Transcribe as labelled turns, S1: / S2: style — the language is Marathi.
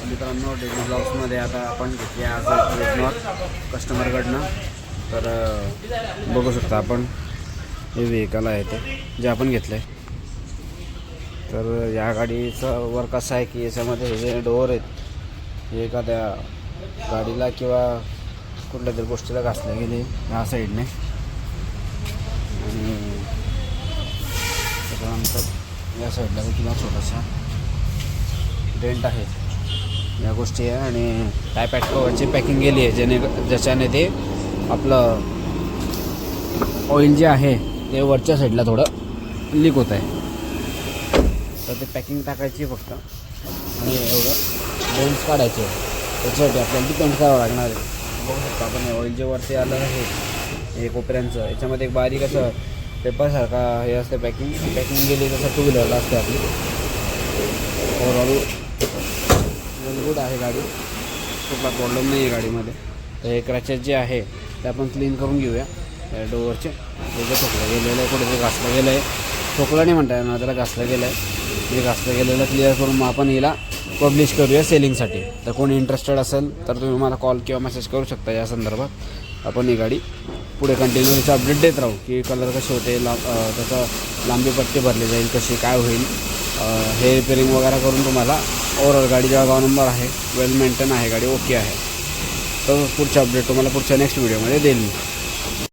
S1: मित्रांनो डेली ब्लॉग्समध्ये आता आपण घेतली आज ट्रेडनॉर कस्टमरकडनं तर बघू शकता आपण हे व्हेकल आहे ते जे आपण घेतलं आहे तर या गाडीचं वर्क असं आहे की याच्यामध्ये हे जे डोअर आहेत हे एखाद्या गाडीला किंवा कुठल्या तरी गोष्टीला घासले गेले ह्या साईडने आणि त्याच्यानंतर या साईडला देखील छोटासा डेंट आहे. या गोष्टी आहे आणि टायपॅड कवरची पॅकिंग केली आहे जेणे ज्याच्याने ते आपलं ऑइल जे आहे ते वरच्या साईडला थोडं लीक होत आहे. तर ते पॅकिंग टाकायची फक्त. आणि एवढं डेंट्स काढायचे त्याच्यासाठी आपल्याला डिपेंड करावं लागणार आहे. बघू शकतो आपण ऑइल जे वरती आलं आहे हे कोपऱ्यांचं याच्यामध्ये एक बारीक असं पेपरसारखा हे असते पॅकिंग पॅकिंग गेली तसं टू व्हीलरला असते आपली. ओव्हरऑल गुड आहे गाडी. कुठला प्रॉब्लेम नाही आहे गाडीमध्ये. तर हे क्रॅचेस जे आहे ते आपण क्लीन करून घेऊया. या डोअरचे हे जे ठोकलं गेलेलं आहे कुठे घासलं गेलं आहे. ठोकलं नाही म्हणता येणार त्याला घासलं गेलं आहे ते घासलं गेलेलं क्लिअर करून मग आपण हिला पब्लिश करूया सेलिंगसाठी तर कोणी इंटरेस्टेड असेल तर तुम्ही मला कॉल किंवा मेसेज करू शकता या संदर्भात. आपण ही गाडी पुढे कंटिन्यू त्याचा अपडेट देत राहू की कलर कसे होते ला त्याचं लांबी पट्टी भरली जाईल कशी काय होईल. हे रिपेरिंग वगैरे करून तुम्हाला ओवरऑल गाडी जळगाव नंबर आहे वेल मेंटेन आहे गाडी ओके आहे. तर पुढच्या अपडेट तुम्हाला पुढच्या नेक्स्ट व्हिडिओमध्ये देईल मी.